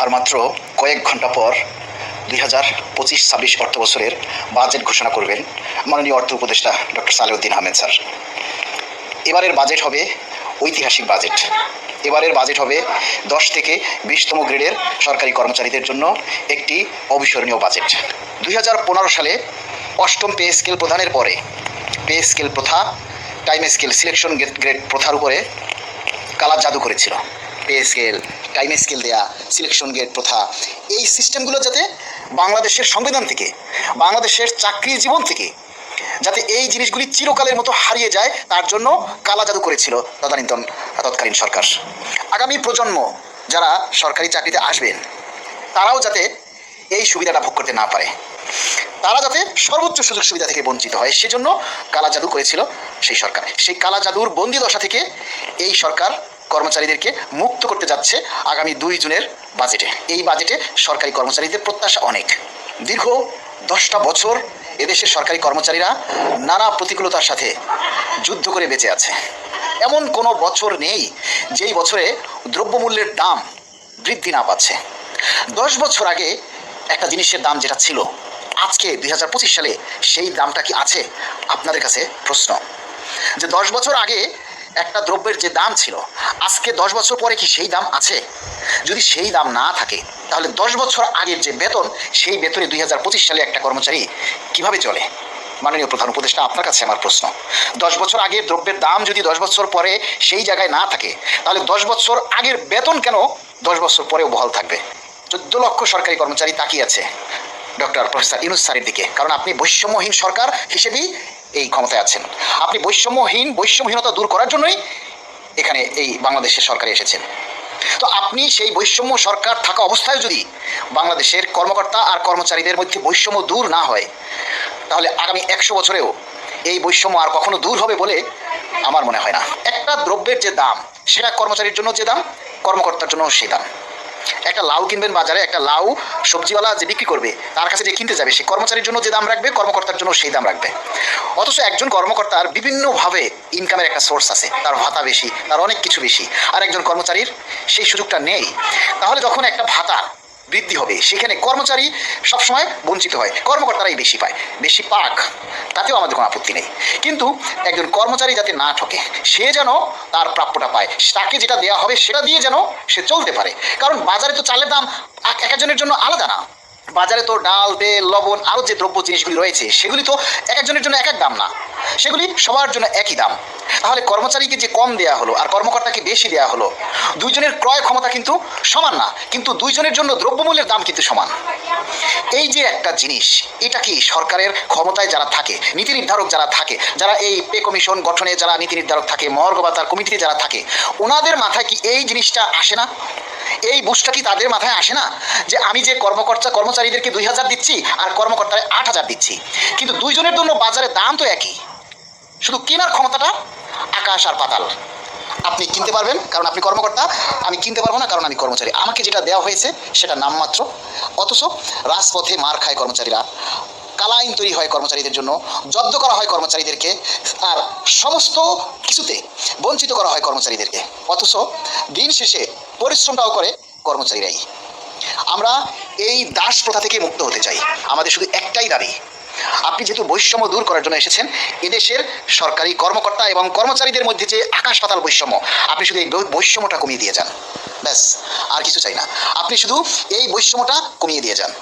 আর মাত্র কয়েক ঘণ্টা পর দুই হাজার পঁচিশ ছাব্বিশ অর্থ বছরের বাজেট ঘোষণা করবেন মাননীয় অর্থ উপদেষ্টা ডক্টর সালেউদ্দিন আহমেদ স্যার। এবারের বাজেট হবে ঐতিহাসিক বাজেট। এবারের বাজেট হবে দশ থেকে বিশতম গ্রেডের সরকারি কর্মচারীদের জন্য একটি অবিস্মরণীয় বাজেট। দুই হাজার পনেরো সালে অষ্টম পে স্কেল প্রদানের পরে পে স্কেল প্রথা, টাইম স্কেল সিলেকশন গ্রেড প্রথার উপরে কালার জাদু করেছিল। পে স্কেল টাইম স্কেল দেয়া সিলেকশন গেট প্রথা। এই সিস্টেমগুলো যাতে বাংলাদেশের সংবিধান থেকে, বাংলাদেশের চাকরি জীবন থেকে, যাতে এই জিনিসগুলি চিরকালের মতো হারিয়ে যায়, তার জন্য কালা জাদু করেছিল তদানীতন তৎকালীন সরকার। আগামী প্রজন্ম যারা সরকারি চাকরিতে আসবেন, তারাও যাতে এই সুবিধাটা ভোগ করতে না পারে। তারা যাতে সর্বোচ্চ সুযোগ সুবিধা থেকে বঞ্চিত হয়, সেজন্য কালা জাদু করেছিল সেই সরকার। সেই কালা জাদুর বন্দি দশা থেকে এই সরকার কর্মচারীদেরকে মুক্ত করতে যাচ্ছে আগামী দুই জুনের বাজেটে। এই বাজেটে সরকারি কর্মচারীদের প্রত্যাশা অনেক। দীর্ঘ দশটা বছর এদেশের সরকারি কর্মচারীরা নানা প্রতিকূলতার সাথে যুদ্ধ করে বেঁচে আছে। এমন কোনো বছর নেই যেই বছরে দ্রব্যমূল্যের দাম বৃদ্ধি না পাচ্ছে। দশ বছর আগে একটা জিনিসের দাম যেটা ছিল, আজকে দুই হাজার পঁচিশ সালে সেই দামটা কি আছে? আপনাদের কাছে প্রশ্ন। যে দশ বছর আগে একটা দ্রব্যের যে দাম ছিল, আজকে দশ বছর পরে কি সেই দাম আছে? যদি সেই দাম না থাকে, তাহলে দশ বছর আগের যে বেতন, সেই বেতনে দুই হাজার পঁচিশ সালে একটা কর্মচারী কীভাবে চলে? মাননীয় প্রধান উপদেষ্টা, আপনার কাছে আমার প্রশ্ন। দশ বছর আগের দ্রব্যের দাম যদি দশ বছর পরে সেই জায়গায় না থাকে, তাহলে দশ বছর আগের বেতন কেন দশ বছর পরেও বহাল থাকবে? চোদ্দ লক্ষ সরকারি কর্মচারী তাকিয়ে আছে, ডক্টর প্রফেসর ইনুস স্যারের দিকে। কারণ আপনি বৈষম্যহীন সরকার হিসেবেই এই ক্ষমতায় আছেন। আপনি বৈষম্যহীন, বৈষম্যহীনতা দূর করার জন্যই এখানে এই বাংলাদেশের সরকারে এসেছেন। তো আপনি সেই বৈষম্য সরকার থাকা অবস্থায় যদি বাংলাদেশের কর্মকর্তা আর কর্মচারীদের মধ্যে বৈষম্য দূর না হয়, তাহলে আগামী একশো বছরেও এই বৈষম্য আর কখনো দূর হবে বলে আমার মনে হয় না। একটা দ্রব্যের যে দাম, সেটা কর্মচারীর জন্য যে দাম, কর্মকর্তার জন্য সেই দাম। একটা লাউ কিনবেন বাজারে, একটা লাউ সবজিওয়ালা যে বিক্রি করবে, তার কাছে যে কিনতে যাবে, সে কর্মচারীর জন্য যে দাম রাখবে, কর্মকর্তার জন্য সেই দাম রাখবে। অথচ একজন কর্মকর্তার বিভিন্নভাবে ইনকামের একটা সোর্স আছে, তার ভাতা বেশি, তার অনেক কিছু বেশি, আর একজন কর্মচারীর সেই সুযোগটা নেই। তাহলে যখন একটা ভাতা বৃদ্ধি হবে। সেখানে কর্মচারী সবসময় বঞ্চিত হয়, কর্মকর্তারাই বেশি পায়। বেশি পাক, তাতেও আমাদের কোনো আপত্তি নেই। কিন্তু একজন কর্মচারী যাতে না ঠকে, সে যেন তার প্রাপ্যটা পায়। তাকে যেটা দেওয়া হবে সেটা দিয়ে যেন সে চলতে পারে। কারণ বাজারে তো চালের দাম এক একজনের জন্য আলাদা না। বাজারে তো ডাল, তেল, লবণ আরও যে দ্রব্য জিনিসগুলি রয়েছে, সেগুলি তো এক একজনের জন্য এক এক দাম না। সেগুলি সবার জন্য একই দাম। তাহলে কর্মচারীকে যে কম দেওয়া হলো আর কর্মকর্তাকে বেশি দেওয়া হলো, দুইজনের ক্রয় ক্ষমতা কিন্তু সমান না, কিন্তু দুইজনের জন্য দ্রব্যমূল্যের দাম কিন্তু সমান। এই যে একটা জিনিস, এটা কি সরকারের ক্ষমতায় যারা থাকে, নীতি নির্ধারক যারা থাকে, যারা এই পে কমিশন গঠনে যারা নীতি নির্ধারক থাকে মহর্গ বাতার কমিটিতে যারা থাকে, ওনাদের মাথায় কি এই জিনিসটা আসে না? এই বুঝটা কি তাদের মাথায় আসে না? যে আমি যে কর্মকর্তা কর্মচারীদেরকে দুই হাজার দিচ্ছি আর কর্মকর্তারে আট হাজার দিচ্ছি। কিন্তু দুইজনের জন্য বাজারে দাম তো একই। শুধু কেনার ক্ষমতাটা আকাশ আর পাতাল। আপনি কিনতে পারবেন, কারণ আপনি কর্মকর্তা। আমি কিনতে পারব না, কারণ আমি কর্মচারী। আমাকে যেটা দেওয়া হয়েছে, সেটা নামমাত্র অথচ রাজপথে মার খায় কর্মচারীরা। কালাইন তৈরি হয় কর্মচারীদের জন্য। জব্দ করা হয় কর্মচারীদেরকে। আর সমস্ত কিছুতে বঞ্চিত করা হয় কর্মচারীদেরকে। অথচ দিন শেষে পরিশ্রমটাও করে কর্মচারীরাই। আমরা এই দাস প্রথা থেকে মুক্ত হতে চাই। আমাদের শুধু একটাই দাবি। আপনি যেহেতু বৈষম্য দূর করার জন্য এসেছেন, এদেশের সরকারি কর্মকর্তা এবং কর্মচারীদের মধ্যে যে আকাশ পাতাল বৈষম্য, আপনি শুধু এই বৈষম্যটা কমিয়ে দিয়ে যান। ব্যাস, আর কিছু চাই না। আপনি শুধু এই বৈষম্যটা কমিয়ে দিয়ে যান।